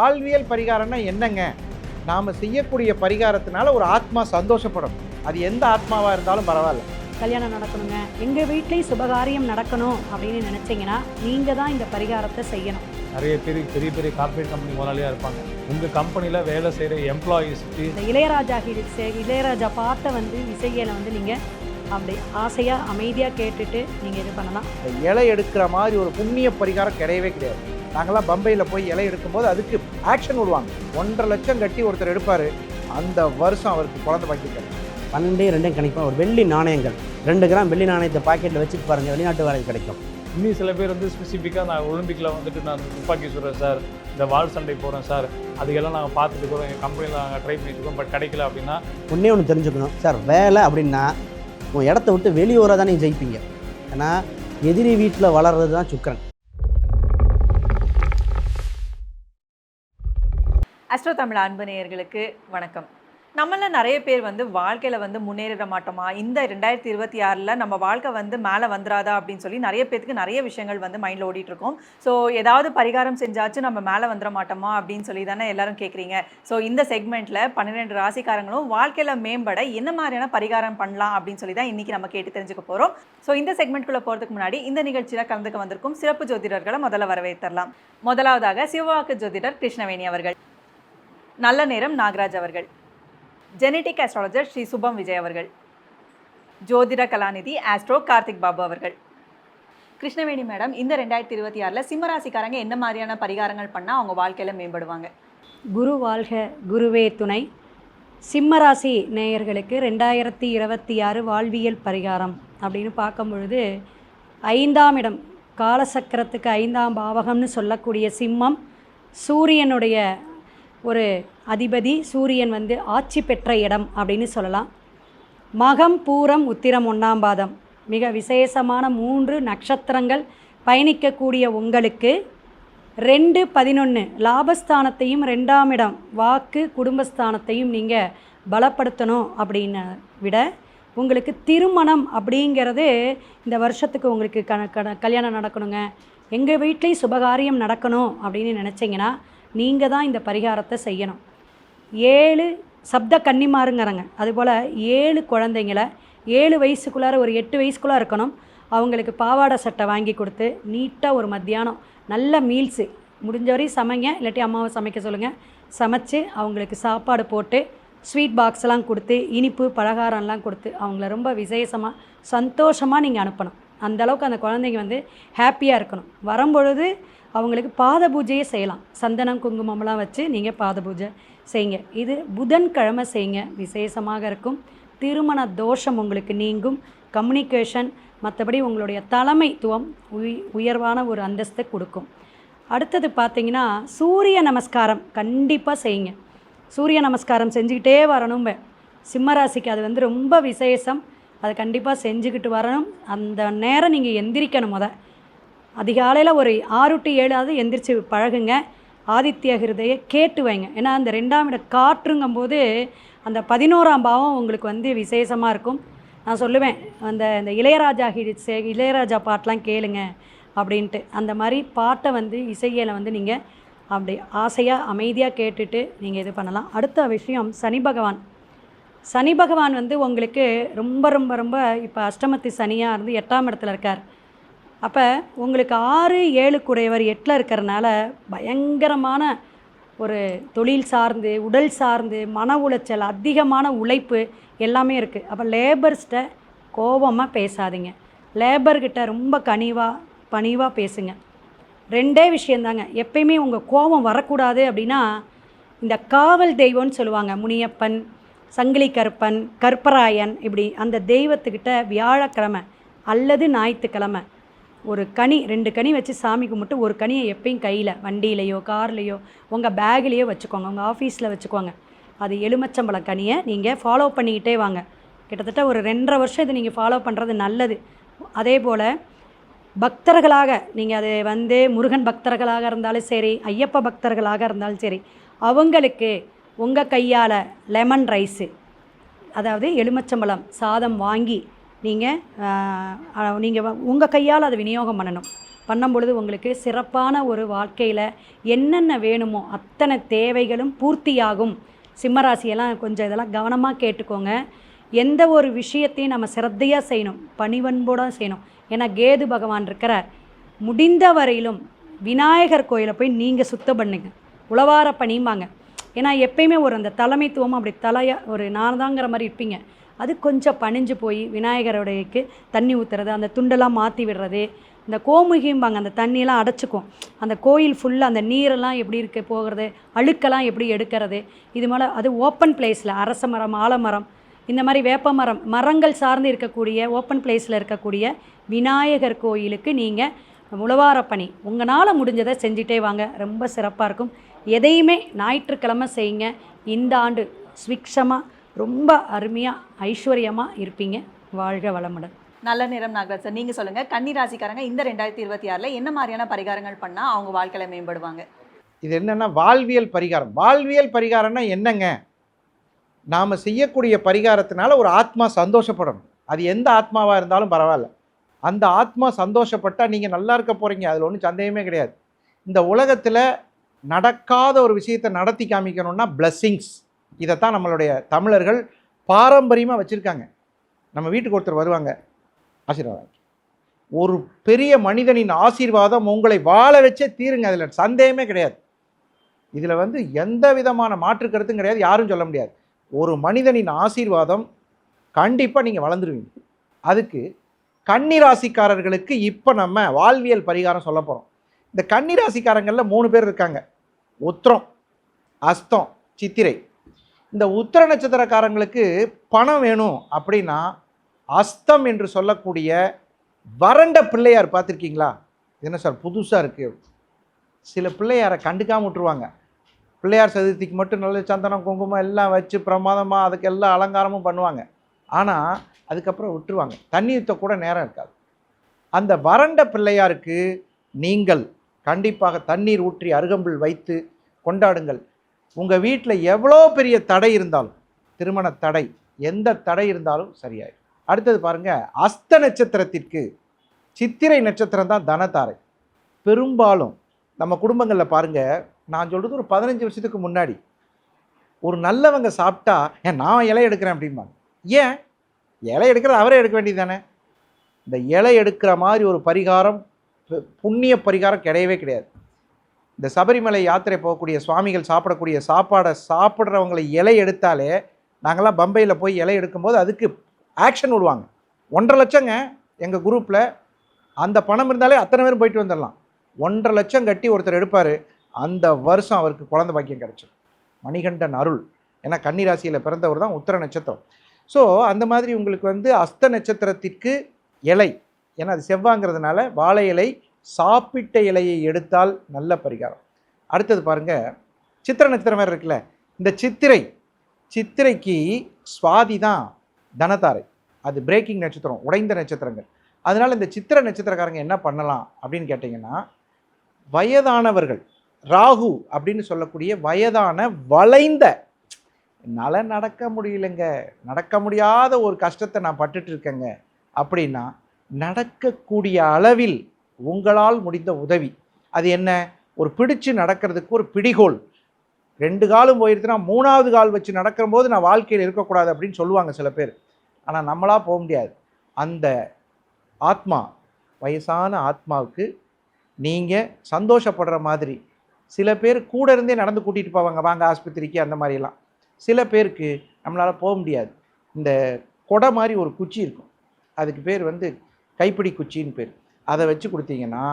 வாழ்வியல் பரிகாரம்னா என்னங்க? நாம் செய்யக்கூடிய பரிகாரத்தினால ஒரு ஆத்மா சந்தோஷப்படும். அது எந்த ஆத்மாவாக இருந்தாலும் பரவாயில்ல. கல்யாணம் நடக்கணுங்க. எங்கள் வீட்லேயும் சுபகாரியம் நடக்கணும் அப்படின்னு நினச்சிங்கன்னா நீங்கள் தான் இந்த பரிகாரத்தை செய்யணும். நிறைய பேர் பெரிய பெரிய கார்ப்பரேட் கம்பெனி முதலாளியாக இருப்பாங்க. உங்கள் கம்பெனியில் வேலை செய்கிற எம்ப்ளாயீஸ்க்கு இந்த இளையராஜா இளையராஜா பாட்டை வந்து இசையில வந்து நீங்கள் அப்படி ஆசையாக அமைதியாக கேட்டுட்டு நீங்கள் இது பண்ணலாம். இலை எடுக்கிற மாதிரி ஒரு புண்ணிய பரிகாரம் கிடையவே கிடையாது. நாங்களாம் பம்பையில் போய் இலை எடுக்கும்போது அதுக்கு ஆக்ஷன் விடுவாங்க. ஒன்றரை லட்சம் கட்டி ஒருத்தர் எடுப்பார். அந்த வருஷம் அவருக்கு குழந்தை பாக்கிட்டார் பன்னெண்டு ரெண்டையும் கணிப்போம் ஒரு வெள்ளி நாணயங்கள். ரெண்டு கிராம் வெள்ளி நாணயத்தை பாக்கெட்டில் வச்சுட்டு பாருங்கள் வெளிநாட்டு வேலை கிடைக்கும். இன்னும் சில பேர் வந்து ஸ்பெசிஃபிக்காக நான் ஒலிம்பிக்கில் வந்துட்டு நான் துப்பாக்கி சுடுறேன் சார் இந்த வால் சண்டை போகிறேன் சார் அதுக்கெல்லாம் நாங்கள் பார்த்துட்டு இருக்கோம் எங்கள் கம்பெனியில் நாங்கள் ட்ரை பண்ணிட்டு இருக்கோம். பட் கிடைக்கல அப்படின்னா ஒன்றே ஒன்று தெரிஞ்சுக்கணும். சார் வேலை அப்படின்னா உன் இடத்த விட்டு வெளியூராக தான் நீங்கள் ஜெயிப்பீங்க. ஏன்னா எதிரி வீட்டில் வளர்றது தான் சுக்கரன். அஸ்ட்ரோ தமிழ் அன்பு நேயர்களுக்கு வணக்கம். நம்மள நிறைய பேர் வந்து வாழ்க்கையில் வந்து முன்னேறிட மாட்டோமா? இந்த ரெண்டாயிரத்தி இருபத்தி ஆறில் நம்ம வாழ்க்கை வந்து மேலே வந்துடாதா அப்படின்னு சொல்லி நிறைய பேருக்கு நிறைய விஷயங்கள் வந்து மைண்டில் ஓடிட்டுருக்கோம். ஸோ ஏதாவது பரிகாரம் செஞ்சாச்சும் நம்ம மேலே வந்துட மாட்டோமா அப்படின்னு சொல்லி தானே எல்லாரும் கேட்குறீங்க ஸோ இந்த செக்மெண்ட்டில் பன்னிரெண்டு ராசிக்காரங்களும் வாழ்க்கையில் மேம்பட என்ன மாதிரியான பரிகாரம் பண்ணலாம் அப்படின்னு சொல்லி தான் இன்றைக்கி நம்ம கேட்டு தெரிஞ்சுக்க போகிறோம் ஸோ இந்த செக்மெண்ட்குள்ளே போகிறதுக்கு முன்னாடி இந்த நிகழ்ச்சியில் கலந்துக்க வந்திருக்கும் சிறப்பு ஜோதிடர்களை முதல்ல வரவேற்றலாம் முதலாவதாக சிவவாக்கு ஜோதிடர் கிருஷ்ணவேணி அவர்கள். நல்ல நேரம் நாகராஜ் அவர்கள். ஜெனடிக் ஆஸ்ட்ராலஜர் ஸ்ரீ சுபம் விஜய் அவர்கள். ஜோதிட கலாநிதி ஆஸ்ட்ரோ கார்த்திக் பாபு அவர்கள். கிருஷ்ணவேணி மேடம் இந்த ரெண்டாயிரத்தி இருபத்தி ஆறில் சிம்மராசிக்காரங்க என்ன மாதிரியான பரிகாரங்கள் பண்ணால் அவங்க வாழ்க்கையில் மேம்படுவாங்க? குரு வாழ்க குருவே துணை. சிம்மராசி நேயர்களுக்கு ரெண்டாயிரத்தி இருபத்தி ஆறு வாழ்வியல் பரிகாரம் அப்படின்னு பார்க்கும் பொழுது ஐந்தாம் இடம் காலசக்கரத்துக்கு ஐந்தாம் பாவகம்னு சொல்லக்கூடிய சிம்மம் சூரியனுடைய ஒரு அதிபதி சூரியன் வந்து ஆட்சி பெற்ற இடம் அப்படின்னு சொல்லலாம். மகம் பூரம் உத்திரம் ஒன்றாம் பாதம். மிக விசேஷமான மூன்று நட்சத்திரங்கள் பயணிக்கக்கூடிய உங்களுக்கு ரெண்டு பதினொன்று லாபஸ்தானத்தையும் ரெண்டாம் இடம் வாக்கு குடும்பஸ்தானத்தையும் நீங்கள் பலப்படுத்தணும் அப்படின்னு விட உங்களுக்கு திருமணம் அப்படிங்கிறது இந்த வருஷத்துக்கு உங்களுக்கு கண கல்யாணம் நடக்கணுங்க. எங்கள் வீட்லேயும் சுபகாரியம் நடக்கணும் அப்படின்னு நினச்சிங்கன்னா நீங்கள் தான் இந்த பரிகாரத்தை செய்யணும். ஏழு சப்த கன்னிமாருங்கிறாங்க. அதுபோல் ஏழு குழந்தைங்கள ஏழு வயசுக்குள்ளார ஒரு எட்டு வயசுக்குள்ளே இருக்கணும். அவங்களுக்கு பாவாடை சட்டை வாங்கி கொடுத்து நீட்டாக ஒரு மத்தியானம் நல்ல மீல்ஸு முடிஞ்ச வரையும் சமைங்க இல்லாட்டி அம்மாவை சமைக்க சொல்லுங்கள் சமைச்சு அவங்களுக்கு சாப்பாடு போட்டு ஸ்வீட் பாக்ஸ்லாம் கொடுத்து இனிப்பு பலகாரம்லாம் கொடுத்து அவங்கள ரொம்ப விசேஷமாக சந்தோஷமாக நீங்கள் அனுப்பணும். அந்த அளவுக்கு அந்த குழந்தைங்க வந்து ஹாப்பியாக இருக்கணும். வரும்பொழுது அவங்களுக்கு பாத பூஜையே செய்யலாம். சந்தனம் குங்குமம்லாம் வச்சு நீங்கள் பாத பூஜை செய்யுங்க. இது புதன்கிழமை செய்யுங்க. விசேஷமாக இருக்கும். திருமண தோஷம் உங்களுக்கு நீங்கும். கம்யூனிகேஷன் மற்றபடி உங்களுடைய தலைமைத்துவம் உய் உயர்வான ஒரு அந்தஸ்தை கொடுக்கும். அடுத்தது பார்த்தீங்கன்னா சூரிய நமஸ்காரம் கண்டிப்பாக செய்யுங்க. சூரிய நமஸ்காரம் செஞ்சுக்கிட்டே வரணும் சிம்மராசிக்கு அது வந்து ரொம்ப விசேஷம். அது கண்டிப்பாக செஞ்சுக்கிட்டு வரணும். அந்த நேரம் நீங்கள் எந்திரிக்கணும் முத. அதிகாலையில் ஒரு ஆறு டு ஏழாவது எந்திரிச்சு பழகுங்க. ஆதித்ய ஹிருதய கேட்டு வைங்க. ஏன்னா அந்த ரெண்டாம் இட காற்றுங்கும்போது அந்த பதினோராம் பாவம் உங்களுக்கு வந்து விசேஷமாக இருக்கும். நான் சொல்லுவேன் அந்த இந்த இளையராஜா ஹிட் இளையராஜா பாட்டெலாம் கேளுங்க அப்படின்ட்டு. அந்த மாதிரி பாட்டை வந்து இசையில வந்து நீங்கள் அப்படி ஆசையாக அமைதியாக கேட்டுட்டு நீங்கள் இது பண்ணலாம். அடுத்த விஷயம் சனி பகவான். சனி பகவான் வந்து உங்களுக்கு ரொம்ப ரொம்ப ரொம்ப இப்போ அஷ்டமத்து சனியாக இருந்து எட்டாம் இடத்துல இருக்கார். அப்போ உங்களுக்கு ஆறு ஏழு குடையவர் எட்டில் இருக்கிறனால பயங்கரமான ஒரு தொழில் சார்ந்து உடல் சார்ந்து மன உளைச்சல் அதிகமான உழைப்பு எல்லாமே இருக்குது அப்போ லேபர்ஸ்கிட்ட கோபமாக பேசாதீங்க. லேபர்கிட்ட ரொம்ப கனிவாக பணிவாக பேசுங்க. ரெண்டே விஷயந்தாங்க. எப்பயுமே உங்கள் கோபம் வரக்கூடாது அப்படின்னா இந்த காவல் தெய்வம்னு சொல்லுவாங்க. முனியப்பன் சங்கிலி கருப்பன் கற்பராயன் இப்படி அந்த தெய்வத்துக்கிட்ட வியாழக்கிழமை அல்லது ஞாயிற்றுக்கிழமை ஒரு கனி ரெண்டு கனி வச்சு சாமி கும்பிட்டு ஒரு கனியை எப்பயும் கையில் வண்டியிலையோ கார்லேயோ உங்கள் பேக்லேயோ வச்சுக்கோங்க. உங்கள் ஆஃபீஸில் வச்சுக்கோங்க. அது எலுமச்சம்பழம் கனியை நீங்கள் ஃபாலோ பண்ணிக்கிட்டே வாங்க. கிட்டத்தட்ட ஒரு ரெண்டரை வருஷம் இது நீங்கள் ஃபாலோ பண்ணுறது நல்லது. அதே போல் பக்தர்களாக நீங்கள் அது வந்து முருகன் பக்தர்களாக இருந்தாலும் சரி ஐயப்ப பக்தர்களாக இருந்தாலும் சரி அவங்களுக்கு உங்கள் கையால் லெமன் ரைஸு அதாவது எலுமிச்சம்பழம் சாதம் வாங்கி நீங்கள் நீங்கள் உங்கள் கையால் அதை விநியோகம் பண்ணணும். பண்ணும்பொழுது உங்களுக்கு சிறப்பான ஒரு வாழ்க்கையில் என்னென்ன வேணுமோ அத்தனை தேவைகளும் பூர்த்தியாகும். சிம்மராசியெல்லாம் கொஞ்சம் இதெல்லாம் கவனமாக கேட்டுக்கோங்க. எந்த ஒரு விஷயத்தையும் நம்ம சிரத்தையாக செய்யணும். பணிவன்போட செய்யணும். ஏன்னா கேது பகவான் இருக்கிறார். முடிந்த வரையிலும் விநாயகர் கோயிலை போய் நீங்கள் சுத்தம் பண்ணுங்க. உழவார பணியும்பாங்க. ஏன்னா எப்பயுமே ஒரு அந்த தலைமைத்துவம் அப்படி தலையாக ஒரு நான் தாங்கிற மாதிரி இருப்பீங்க. அது கொஞ்சம் பணிஞ்சு போய் விநாயகருடையக்கு தண்ணி ஊற்றுறது அந்த துண்டெல்லாம் மாற்றி விடுறது. இந்த கோமுகிம்பாங்க அந்த தண்ணியெல்லாம் அடைச்சிக்கும். அந்த கோயில் ஃபுல்லாக அந்த நீரெல்லாம் எப்படி இருக்க போகிறது அழுக்கெல்லாம் எப்படி எடுக்கிறது. இது மேலே அது ஓப்பன் பிளேஸில் அரச மரம் ஆலமரம் இந்த மாதிரி வேப்ப மரம் மரங்கள் சார்ந்து இருக்கக்கூடிய ஓப்பன் பிளேஸில் இருக்கக்கூடிய விநாயகர் கோயிலுக்கு நீங்கள் உழவார பணி. உங்களால் முடிஞ்சதை செஞ்சுட்டே வாங்க. ரொம்ப சிறப்பாக இருக்கும். எதையுமே ஞாயிற்றுக்கிழமை செய்யுங்க. இந்த ஆண்டு சுவிக்ஷமாக ரொம்ப அருமையாக ஐஸ்வர்யமாக இருப்பீங்க. வாழ்க வளமுடன். நல்ல நேரம் நாகராஜ் சார். நீங்க சொல்லுங்க கன்னி ராசிக்காரங்க இந்த ரெண்டாயிரத்தி இருபத்தி ஆறுல என்ன மாதிரியான பரிகாரங்கள் பண்ணா அவங்க வாழ்க்கையில மேம்படுவாங்க? இது என்னன்னா வாழ்வியல் பரிகாரம். வாழ்வியல் பரிகாரம்னா என்னங்க? நாம் செய்யக்கூடிய பரிகாரத்தினால ஒரு ஆத்மா சந்தோஷப்படணும். அது எந்த ஆத்மாவாக இருந்தாலும் பரவாயில்ல. அந்த ஆத்மா சந்தோஷப்பட்டால் நீங்கள் நல்லா இருக்க போகிறீங்க அதில் ஒன்றும் சந்தேகமே கிடையாது. இந்த உலகத்தில் நடக்காத ஒரு விஷயத்தை நடத்தி காமிக்கணும்னா பிளஸ்ஸிங்ஸ் இதைத்தான் நம்மளுடைய தமிழர்கள் பாரம்பரியமாக வச்சுருக்காங்க. நம்ம வீட்டுக்கு ஒருத்தர் வருவாங்க ஆசீர்வாதம். ஒரு பெரிய மனிதனின் ஆசீர்வாதம் உங்களை வாழ வச்சே தீருங்க அதில் சந்தேகமே கிடையாது. இதில் வந்து எந்த விதமான மாற்று கருத்தும் கிடையாது யாரும் சொல்ல முடியாது. ஒரு மனிதனின் ஆசீர்வாதம் கண்டிப்பாக நீங்கள் வளர்ந்துருவீங்க. அதுக்கு கன்னிராசிக்காரர்களுக்கு இப்போ நம்ம வாழ்வியல் பரிகாரம் சொல்ல போகிறோம் இந்த கன்னிராசிக்காரங்களில் மூணு பேர் இருக்காங்க. உத்திரம் அஸ்தம் சித்திரை. இந்த உத்திர நட்சத்திரக்காரங்களுக்கு பணம் வேணும் அப்படின்னா அஸ்தம் என்று சொல்லக்கூடிய வறண்ட பிள்ளையார் பார்த்துருக்கீங்களா? என்ன சார் புதுசாக இருக்குது சில பிள்ளையாரை கண்டுக்காம விட்டுருவாங்க. பிள்ளையார் சதுர்த்திக்கு மட்டும் நல்ல சந்தனம் குங்குமம் எல்லாம் வச்சு பிரமாதமாக அதுக்கு எல்லா அலங்காரமும் பண்ணுவாங்க. ஆனால் அதுக்கப்புறம் விட்டுருவாங்க. தண்ணி ஊற்ற கூட நேரம் இருக்காது. அந்த வறண்ட பிள்ளையாருக்கு நீங்கள் கண்டிப்பாக தண்ணீர் ஊற்றி அருகம்புல் வைத்து கொண்டாடுங்கள். உங்கள் வீட்டில் எவ்வளோ பெரிய தடை இருந்தாலும் திருமண தடை எந்த தடை இருந்தாலும் சரியாயிடும் அடுத்தது பாருங்கள் அஸ்த நட்சத்திரத்திற்கு சித்திரை நட்சத்திரம் தான் தனதாரை. பெரும்பாலும் நம்ம குடும்பங்களில் பாருங்கள் நான் சொல்கிறது ஒரு பதினஞ்சு வருஷத்துக்கு முன்னாடி ஒரு நல்லவங்க சாப்பிட்டா ஏன் நான் இலை எடுக்கிறேன்? அப்படிம்பாங்க. ஏன்? இலை எடுக்கிறது அவரே எடுக்க வேண்டியது தானே இந்த இலை எடுக்கிற மாதிரி ஒரு பரிகாரம் புண்ணிய பரிகாரம் கிடையவே கிடையாது. இந்த சபரிமலை யாத்திரை போகக்கூடிய சுவாமிகள் சாப்பிடக்கூடிய சாப்பாடை சாப்பிட்றவங்களை இலை எடுத்தாலே நாங்கள்லாம் பம்பையில் போய் இலை எடுக்கும்போது அதுக்கு ஆக்ஷன் விடுவாங்க. ஒன்றரை லட்சங்க எங்கள் குரூப்பில் அந்த பணம் இருந்தாலே அத்தனை பேரும் போயிட்டு வந்துடலாம். ஒன்றரை லட்சம் கட்டி ஒருத்தர் எடுப்பார். அந்த வருஷம் அவருக்கு குழந்தை பாக்கியம் கிடச்சிடும் மணிகண்டன் அருள். ஏன்னா கன்னிராசியில் பிறந்தவர் தான் உத்தர நட்சத்திரம். ஸோ அந்த மாதிரி உங்களுக்கு வந்து அஸ்த நட்சத்திரத்திற்கு இலை. ஏன்னா அது செவ்வாங்கிறதுனால வாழை இலை சாப்பிட்ட இலையை எடுத்தால் நல்ல பரிகாரம். அடுத்தது பாருங்க சித்திர நட்சத்திரம் வேறு இருக்குல்ல இந்த சித்திரை சித்திரைக்கு சுவாதி தான் தனதாரை. அது பிரேக்கிங் நட்சத்திரம் உடைந்த நட்சத்திரங்கள். அதனால் இந்த சித்திர நட்சத்திரக்காரங்க என்ன பண்ணலாம் அப்படின்னு கேட்டிங்கன்னா வயதானவர்கள் ராகு அப்படின்னு சொல்லக்கூடிய வயதான வளைந்த என்னால் நடக்க முடியலைங்க நடக்க முடியாத ஒரு கஷ்டத்தை நான் பட்டுட்டு இருக்கேங்க அப்படின்னா நடக்கக்கூடிய அளவில் உங்களால் முடிந்த உதவி. அது என்ன? ஒரு பிடிச்சு நடக்கிறதுக்கு ஒரு பிடிகோல் ரெண்டு காலும் போயிருச்சுன்னா மூணாவது கால் வச்சு நடக்கிற போது நான் வாழ்க்கையில் இருக்கக்கூடாது அப்படின்னு சொல்லுவாங்க சில பேர். ஆனால் நம்மளாக போக முடியாது. அந்த ஆத்மா வயசான ஆத்மாவுக்கு நீங்கள் சந்தோஷப்படுற மாதிரி. சில பேர் கூட இருந்தே நடந்து கூட்டிகிட்டு போவாங்க வாங்க ஆஸ்பத்திரிக்கு அந்த மாதிரிலாம். சில பேருக்கு நம்மளால் போக முடியாது. இந்த கொடை மாதிரி ஒரு குச்சி இருக்கும். அதுக்கு பேர் வந்து கைப்பிடி குச்சின்னு பேர். அதை வச்சு கொடுத்தீங்கன்னா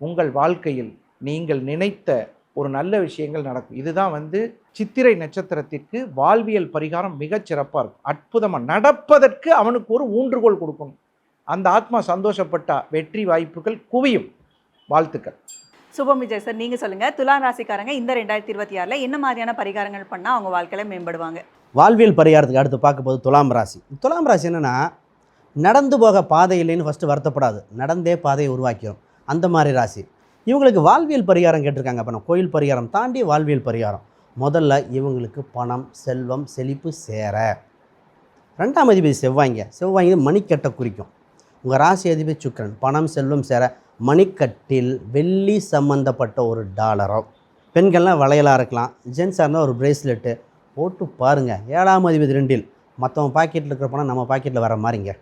உங்கள் வாழ்க்கையில் நீங்கள் நினைத்த ஒரு நல்ல விஷயங்கள் நடக்கும். இதுதான் வந்து சித்திரை நட்சத்திரத்திற்கு வாழ்வியல் பரிகாரம் மிகச் சிறப்பாக இருக்கும். அற்புதமாக நடப்பதற்கு அவனுக்கு ஒரு ஊன்றுகோல் கொடுக்கணும். அந்த ஆத்மா சந்தோஷப்பட்டா வெற்றி வாய்ப்புகள் குவியும். வாழ்த்துக்கள். சுபம் விஜய் சார் நீங்க சொல்லுங்க. துலா ராசிக்காரங்க இந்த ரெண்டாயிரத்தி இருபத்தி ஆறுல என்ன மாதிரியான பரிகாரங்கள் பண்ணா அவங்க வாழ்க்கையில மேம்படுவாங்க? வாழ்வியல் பரிகாரத்துக்கு அடுத்து பார்க்கும்போது துலாம் ராசி. துலாம் ராசி என்னென்னா நடந்து போக பாதை இல்லைன்னு ஃபஸ்ட்டு வருத்தப்படாது. நடந்தே பாதையை உருவாக்கிடும் அந்த மாதிரி ராசி. இவங்களுக்கு வாழ்வியல் பரிகாரம் கேட்டிருக்காங்க. அப்போ கோயில் பரிகாரம் தாண்டி வாழ்வியல் பரிகாரம். முதல்ல இவங்களுக்கு பணம் செல்வம் செழிப்பு சேர. ரெண்டாம் அதிபதி செவ்வாய்ங்க. செவ்வாய்ங்க மணிக்கட்டை குறிக்கும். உங்கள் ராசி அதிபதி சுக்கிரன். பணம் செல்வம் சேர மணிக்கட்டில் வெள்ளி சம்மந்தப்பட்ட ஒரு டாலரோ. பெண்கள்லாம் வளையலாக இருக்கலாம். ஜென்ஸாக இருந்தால் ஒரு பிரேஸ்லெட்டு. போட்டு பாருங்கள் ஏழாம் அதிபதி ரெண்டில் மற்றவங்க பாக்கெட்டில் இருக்கிற பணம் நம்ம பாக்கெட்டில் வர மாதிரிங்க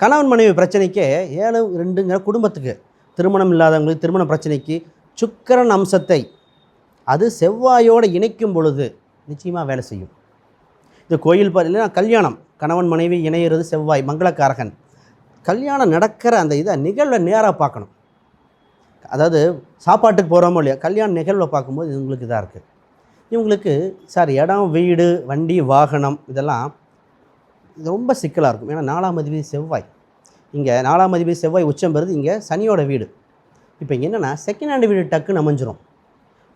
கணவன் மனைவி பிரச்சனைக்கு ஏழு ரெண்டுங்கிற குடும்பத்துக்கு திருமணம் இல்லாதவங்களுக்கு திருமண பிரச்சனைக்கு சுக்கரன் அம்சத்தை அது செவ்வாயோடு இணைக்கும் பொழுது நிச்சயமாக வேலை செய்யும். இது கோயில் ப கல்யாணம் கணவன் மனைவி இணையிறது செவ்வாய் மங்களக்காரகன். கல்யாணம் நடக்கிற அந்த இதை நிகழ்வை நேராக பார்க்கணும். அதாவது சாப்பாட்டுக்கு போகிறோமோ இல்லையா கல்யாண நிகழ்வை பார்க்கும்போது இவங்களுக்கு இதாக இருக்குது இவங்களுக்கு சார் இடம் வீடு வண்டி வாகனம் இதெல்லாம் ரொம்ப சிக்கலாக இருக்கும். ஏன்னா நாலாம் அதிபதி செவ்வாய். இங்கே நாலாம் அதிபதி செவ்வாய் உச்சம் பெறுது. இங்கே சனியோட வீடு. இப்போ என்னென்னா செகண்ட் ஹேண்ட் வீடு டக்குன்னு அமைஞ்சிரும்.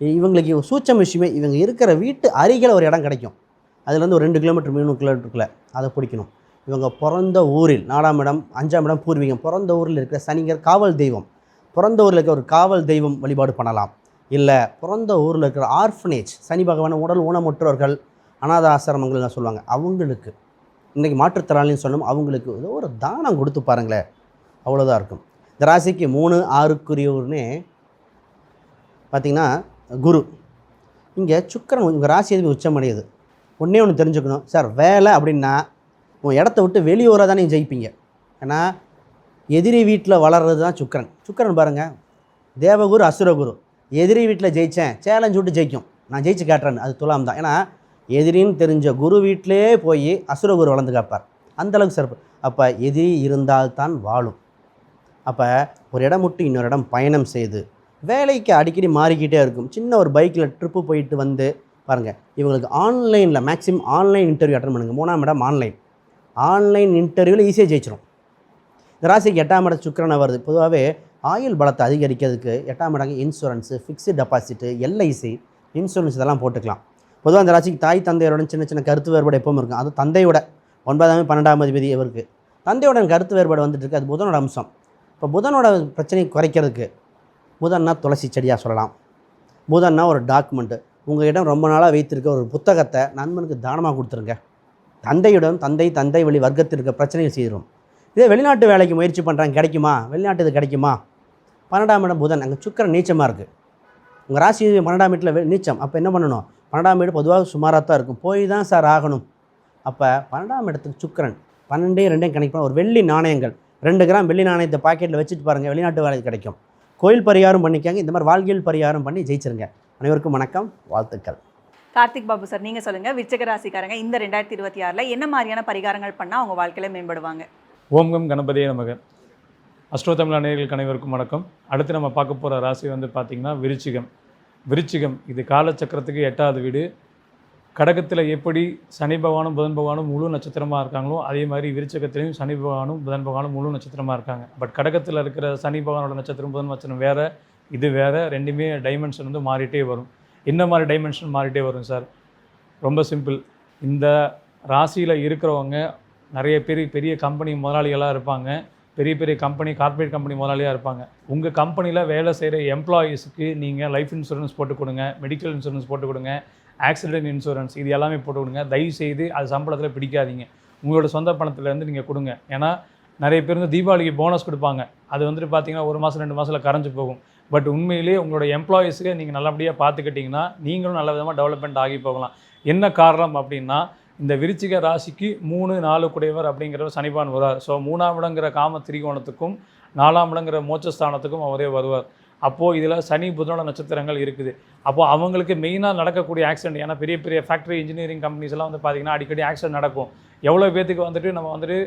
இவங்களுக்கு சூச்சம் விஷயமே இவங்க இருக்கிற வீட்டு அருகில் ஒரு இடம் கிடைக்கும். அதுலேருந்து ஒரு ரெண்டு கிலோமீட்டர் மூணு கிலோமீட்டருக்குள்ளே அதை பிடிக்கணும். இவங்க பிறந்த ஊரில் நாலாம் இடம் அஞ்சாம் இடம் பூர்வீகம் பிறந்த ஊரில் இருக்கிற சனிங்கர் காவல் தெய்வம். பிறந்த ஊரில் இருக்கிற ஒரு காவல் தெய்வம் வழிபாடு பண்ணலாம். இல்லை பிறந்த ஊரில் இருக்கிற ஆர்ஃபனேஜ் சனி பகவான் உடல் ஊனமுற்றோர்கள் அனாத ஆசிரமங்கள்லாம் சொல்லுவாங்க. அவங்களுக்கு இன்றைக்கி மாற்றுத்திறனாளின்னு சொன்னோம் அவங்களுக்கு ஏதோ ஒரு தானம் கொடுத்து பாருங்களேன். அவ்வளோதான் இருக்கும். இந்த ராசிக்கு மூணு ஆறுக்குரியவர்னே பார்த்திங்கன்னா குரு. இங்கே சுக்கரன் உங்கள் ராசி எதுவுமே உச்சமடையுது. ஒன்றே ஒன்று தெரிஞ்சுக்கணும். சார் வேலை அப்படின்னா உன் இடத்த விட்டு வெளியூராக தானே நீங்கள் ஜெயிப்பீங்க. ஏன்னா எதிரி வீட்டில் வளர்றது தான் சுக்கரன். சுக்கரன் பாருங்கள் தேவகுரு அசுரகுரு. எதிரி வீட்டில் ஜெயித்தேன் சேலஞ்ச் விட்டு ஜெயிக்கும். நான் ஜெயிச்சு காட்டுறேன் அது துலாம் தான். ஏன்னா எதிரின்னு தெரிஞ்ச குரு வீட்டிலே போய் அசுரகுரு வளர்ந்து காப்பார். அந்தளவுக்கு சிறப்பு. அப்போ எதிரி இருந்தால்தான் வாழும். அப்போ ஒரு இடம் விட்டு இன்னொரு இடம் பயணம் செய்து வேலைக்கு அடிக்கடி மாறிக்கிட்டே இருக்கும். சின்ன ஒரு பைக்கில் ட்ரிப்பு போயிட்டு வந்து பாருங்கள் இவங்களுக்கு ஆன்லைனில் மேக்ஸிமம் ஆன்லைன் இன்டர்வியூ அட்டன் பண்ணுங்கள் மூணாம் இடம் ஆன்லைன் ஆன்லைன் இன்டர்வியூவில் ஈஸியாக ஜெயிச்சிரும். இந்த ராசிக்கு எட்டாம் இடம் சுக்கிரனை வருது. பொதுவாகவே ஆயுள் பலத்தை அதிகரிக்கிறதுக்கு எட்டாம் இடம் insurance fixed deposit LIC insurance இதெல்லாம் போட்டுக்கலாம். பொதுவாக அந்த ராசிக்கு தாய் தந்தையரோட சின்ன சின்ன கருத்து வேறுபாடு எப்பவும் இருக்கும். அது தந்தையோட ஒன்பதாம் பன்னெண்டாம் அதிபதி இவருக்கு. தந்தையோட கருத்து வேறுபாடு வந்துட்டு இருக்கு. அது புதனோட அம்சம். இப்போ புதனோட பிரச்சனையை குறைக்கிறதுக்கு புதன்னா துளசி செடியாக சொல்லலாம். புதன்னா ஒரு டாக்குமெண்ட்டு உங்ககிட்ட ரொம்ப நாளாக வைத்திருக்க ஒரு புத்தகத்தை நண்பனுக்கு தானமாக கொடுத்துருங்க. தந்தையுடன் தந்தை தந்தை வழி வர்க்கத்திற்கு பிரச்சனைகள் செய்திடும் இதே வெளிநாட்டு வேலைக்கு முயற்சி பண்ணுறாங்க கிடைக்குமா? வெளிநாட்டு இது கிடைக்குமா? பன்னெண்டாம் இடம் புதன். அங்கே சுக்கரன் நீச்சமாக இருக்குது உங்கள் ராசி பன்னெண்டாம் வீட்டில் நீச்சம். அப்போ என்ன பண்ணணும்? பன்னெண்டாம் வீடு பொதுவாக சுமாராக தான் இருக்கும். போய் தான் சார் ஆகணும். அப்போ பன்னெண்டாம் இடத்துக்கு சுக்கரன் பன்னெண்டே ரெண்டையும் கணக்கு பண்ண ஒரு வெள்ளி நாணயங்கள். ரெண்டு கிராம் வெள்ளி நாணயத்தை பாக்கெட்டில் வச்சுட்டு பாருங்கள் வெளிநாட்டு வேலை கிடைக்கும். கோயில் பரிகாரம் பண்ணிக்காங்க இந்த மாதிரி வாழ்வியல் பரிகாரம் பண்ணி ஜெயிச்சிருங்க. அனைவருக்கும் வணக்கம் வாழ்த்துக்கள். கார்த்திக் பாபு சார் நீங்க சொல்லுங்க விருச்சிக ராசிக்காரங்க இந்த ரெண்டாயிரத்தி இருபத்தி ஆறுல என்ன மாதிரியான பரிகாரங்கள் பண்ணா அவங்க வாழ்க்கையில மேம்படுவாங்க? ஓம் கம் கணபதியே நமக. அஷ்டோ தமிழ் நேயர்களுக்கு அனைவருக்கும் வணக்கம். அடுத்து நம்ம பார்க்க போகிற ராசி வந்து பார்த்திங்கன்னா விருச்சிகம். விருச்சிகம் இது காலச்சக்கரத்துக்கு எட்டாவது வீடு. கடகத்தில் எப்படி சனி பகவானும் புதன் பகவானும் முழு நட்சத்திரமாக இருக்காங்களோ அதே மாதிரி விருச்சகத்திலையும் சனி பகவானும் புதன் பகவானும் முழு நட்சத்திரமாக இருக்காங்க. பட் கடகத்தில் இருக்கிற சனி பகவானோட நட்சத்திரம் புதன் நட்சத்திரம் வேறு இது வேறு ரெண்டுமே டைமென்ஷன் வந்து மாறிட்டே வரும். என்ன மாதிரி டைமென்ஷன் மாறிட்டே வரும் சார்? ரொம்ப சிம்பிள் இந்த ராசியில் இருக்கிறவங்க நிறைய பேர் பெரிய கம்பெனி முதலாளிகளாக இருப்பாங்க. பெரிய பெரிய கம்பெனி கார்ப்பரேட் கம்பெனி முதலாளியாக இருப்பாங்க. உங்கள் கம்பெனியில் வேலை செய்கிற எம்ப்ளாயீஸுக்கு நீங்கள் லைஃப் இன்சூரன்ஸ் போட்டு கொடுங்க மெடிக்கல் இன்சூரன்ஸ் போட்டு கொடுங்க ஆக்சிடென்ட் இன்சூரன்ஸ் இது எல்லாமே போட்டு கொடுங்க. தயவு செய்து அது சம்பளத்தில் பிடிக்காதீங்க. உங்களோட சொந்த பணத்துலேருந்து நீங்கள் கொடுங்க. ஏன்னா நிறைய பேர் வந்து தீபாவளிக்கு போனஸ் கொடுப்பாங்க. அது வந்துட்டு பார்த்தீங்கன்னா ஒரு மாதம் ரெண்டு மாதத்தில் கரைஞ்சு போகும். பட் உண்மையிலேயே உங்களோட எம்ப்ளாயீஸுக்கு நீங்கள் நல்லபடியாக பார்த்துக்கிட்டிங்கன்னா நீங்களும் நல்ல விதமாக டெவலப்மெண்ட் ஆகி போகலாம். என்ன காரணம் அப்படின்னா இந்த விருச்சிக ராசிக்கு மூணு நாலு குடையவர் அப்படிங்கிறவர் சனிபான் வருவார். ஸோ மூணாம் இடங்கிற காம திரிகோணத்துக்கும் நாலாம் இடங்கிற மோட்சஸ்தானத்துக்கும் அவரே வருவார். அப்போது இதில் சனி புதனோட நட்சத்திரங்கள் இருக்குது. அப்போது அவங்களுக்கு மெயினாக நடக்கக்கூடிய ஆக்சிடென்ட் ஏன்னா பெரிய பெரிய ஃபேக்ட்ரி இன்ஜினியரிங் கம்பெனிஸ்லாம் வந்து பார்த்திங்கன்னா அடிக்கடி ஆக்சிடென்ட் நடக்கும். எவ்வளோ பேத்துக்கு வந்துட்டு நம்ம வந்துட்டு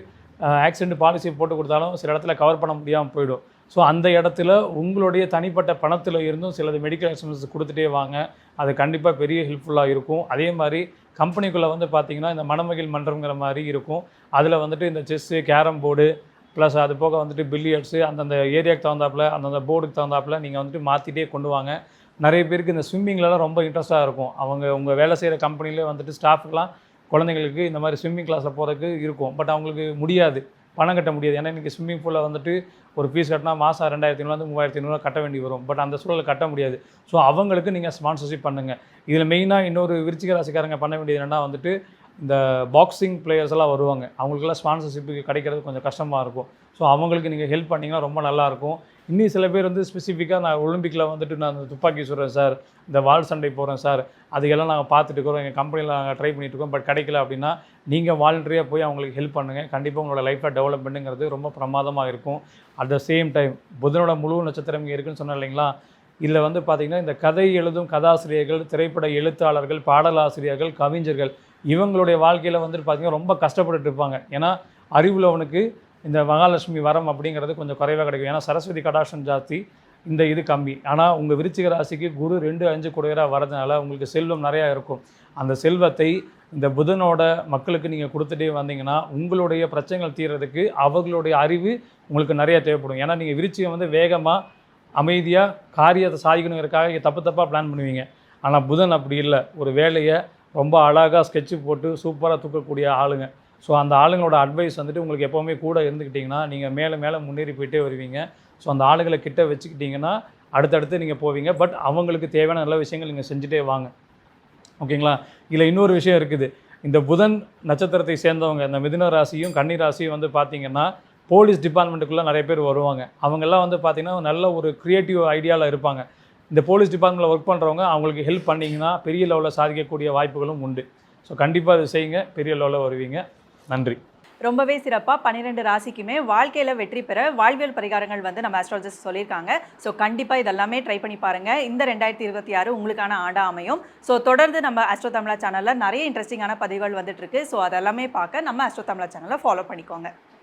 ஆக்சிடென்ட் பாலிசி போட்டு கொடுத்தாலும் சில இடத்துல கவர் பண்ண முடியாமல் போயிடும். ஸோ அந்த இடத்துல உங்களுடைய தனிப்பட்ட பணத்தில் இருந்தும் சிலது மெடிக்கல் இன்சூரன்ஸ் கொடுத்துட்டே வாங்க. அது கண்டிப்பாக பெரிய ஹெல்ப்ஃபுல்லாக இருக்கும். அதே மாதிரி கம்பெனிக்குள்ளே வந்து பார்த்திங்கன்னா இந்த மணமகிழ் மன்றம்ங்கிற மாதிரி இருக்கும். அதில் வந்துட்டு இந்த செஸ்ஸு கேரம் போர்டு ப்ளஸ் அது போக வந்துட்டு பில்லியர்ட்ஸு அந்தந்த ஏரியாவுக்கு தகுந்தாப்புல அந்தந்த போர்டுக்கு தகுந்தாப்புல நீங்கள் வந்துட்டு மாற்றிட்டே கொண்டு வாங்க. நிறைய பேருக்கு இந்த ஸ்விம்மிங்லலாம் ரொம்ப இன்ட்ரெஸ்ட்டாக இருக்கும். அவங்க உங்கள் வேலை செய்கிற கம்பெனிலே வந்துட்டு ஸ்டாஃப்க்கெலாம் குழந்தைங்களுக்கு இந்த மாதிரி ஸ்விம்மிங் கிளாஸில் போகிறதுக்கு இருக்கும். பட் அவங்களுக்கு முடியாது. பணம் கட்ட முடியாது. ஏன்னா இன்றைக்கி ஸ்விம்மிங் பூலில் வந்துட்டு ஒரு ஃபீஸ் கட்டினா மாதம் ரெண்டாயிரத்தி ஐநூறுலேருந்து மூவாயிரத்தி ஐநூறுவா கட்ட வேண்டி வரும். பட் அந்த சூழலில் கட்ட முடியாது. ஸோ அவங்களுக்கு நீங்கள் ஸ்பான்சர்ஷிப் பண்ணுங்கள் இதில் மெயினாக இன்னொரு விருச்சிக ராசிக்காரங்க பண்ண வேண்டியது என்னென்னா வந்துட்டு இந்த பாக்ஸிங் பிளேயர்ஸ் எல்லாம் வருவாங்க. அவங்களுக்கெல்லாம் ஸ்பான்சர்ஷிப் கிடைக்கிறது கொஞ்சம் கஷ்டமாக இருக்கும். ஸோ அவங்களுக்கு நீங்கள் ஹெல்ப் பண்ணிங்கன்னா ரொம்ப நல்லாயிருக்கும் இன்னும் சில பேர் வந்து ஸ்பெசிஃபிக்காக நான் ஒலிம்பிக்கில் வந்துட்டு நான் அந்த துப்பாக்கி சுடுறேன் சார் இந்த வால் சண்டை போகிறேன் சார் அதுக்கெல்லாம் நாங்கள் பார்த்துட்டு இருக்கிறோம். எங்கள் கம்பெனியில் நாங்கள் ட்ரை பண்ணிகிட்டு இருக்கோம். பட் கிடைக்கல அப்படின்னா நீங்கள் வாலண்டரியாக போய் அவங்களுக்கு ஹெல்ப் பண்ணுங்கள் கண்டிப்பாக உங்களோட லைஃப்பில் டெவலப்மெண்ட்டுங்கிறது ரொம்ப பிரமாதமாக இருக்கும். அட் த சேம் டைம் புதனோட முழு நட்சத்திரம் இங்கே இருக்குன்னு சொன்னேன் இல்லைங்களா? இதில் வந்து பார்த்திங்கன்னா இந்த கதை எழுதும் கதாசிரியர்கள் திரைப்பட எழுத்தாளர்கள் பாடலாசிரியர்கள் கவிஞர்கள் இவங்களுடைய வாழ்க்கையில் வந்துட்டு பார்த்திங்கன்னா ரொம்ப கஷ்டப்பட்டுட்டு இருப்பாங்க. ஏன்னா அறிவுள்ளவனுக்கு இந்த மகாலட்சுமி வரம் அப்படிங்கிறது கொஞ்சம் குறைவாக கிடைக்கும். ஏன்னா சரஸ்வதி கடாட்சம் ஜாஸ்தி. இந்த இது கம்மி. ஆனால் உங்கள் விருச்சிக ராசிக்கு குரு ரெண்டு அஞ்சு குடையராக வரதுனால உங்களுக்கு செல்வம் நிறையா இருக்கும். அந்த செல்வத்தை இந்த புதனோட மக்களுக்கு நீங்கள் கொடுத்துட்டே வந்தீங்கன்னா உங்களுடைய பிரச்சனைகள் தீர்றதுக்கு அவர்களுடைய அறிவு உங்களுக்கு நிறையா தேவைப்படும். ஏன்னா நீங்கள் விருச்சிகம் வந்து வேகமாக அமைதியாக காரியத்தை சாதிக்கணுங்கிறதுக்காக தப்பு தப்பாக பிளான் பண்ணுவீங்க. ஆனால் புதன் அப்படி இல்லை. ஒரு வேலையை ரொம்ப அழகாக ஸ்கெட்சு போட்டு சூப்பராக தூக்கக்கூடிய ஆளுங்க. ஸோ அந்த ஆளுங்களோட அட்வைஸ் வந்துட்டு உங்களுக்கு எப்போவுமே கூட இருந்துக்கிட்டிங்கன்னா நீங்கள் மேலே மேலே முன்னேறி போயிட்டே வருவீங்க. ஸோ அந்த ஆளுங்களை கிட்ட வச்சுக்கிட்டிங்கன்னா அடுத்தடுத்து நீங்கள் போவீங்க. பட் அவங்களுக்கு தேவையான நல்ல விஷயங்கள் நீங்கள் செஞ்சுட்டே வாங்க. ஓகேங்களா? இதில் இன்னொரு விஷயம் இருக்குது. இந்த புதன் நட்சத்திரத்தை சேர்ந்தவங்க இந்த மிதுன ராசியும் கன்னி ராசியும் வந்து பார்த்தீங்கன்னா போலீஸ் டிபார்ட்மெண்ட்டுக்குள்ளே நிறைய பேர் வருவாங்க. அவங்கெல்லாம் வந்து பார்த்தீங்கன்னா நல்ல ஒரு க்ரியேட்டிவ் ஐடியாவில் இருப்பாங்க. இந்த போலீஸ் டிபார்ட்மெண்ட்டில் ஒர்க் பண்ணுறவங்க அவங்களுக்கு ஹெல்ப் பண்ணிங்கன்னா பெரிய லெவலில் சாதிக்கக்கூடிய வாய்ப்புகளும் உண்டு. ஸோ கண்டிப்பாக அதை செய்யுங்க. பெரிய லெவலில் வருவீங்க. நன்றி. ரொம்பவே சிறப்பாக பன்னிரெண்டு ராசிக்குமே வாழ்க்கையில் வெற்றி பெற வாழ்வியல் பரிகாரங்கள் வந்து நம்ம ஆஸ்ட்ராலஜிஸ்ட் சொல்லியிருக்காங்க. ஸோ கண்டிப்பாக இதெல்லாமே ட்ரை பண்ணி பாருங்கள் இந்த ரெண்டாயிரத்தி இருபத்தி ஆறு உங்களுக்கான ஆண்டாக அமையும். ஸோ தொடர்ந்து நம்ம ஆஸ்ட்ரோ தமிழா சேனலில் நிறைய இன்ட்ரெஸ்டிங்கான பதிவுகள் வந்துட்டு இருக்கு. ஸோ அதெல்லாமே பார்க்க நம்ம ஆஸ்ட்ரோ தமிழா சேனலை ஃபாலோ பண்ணிக்கோங்க.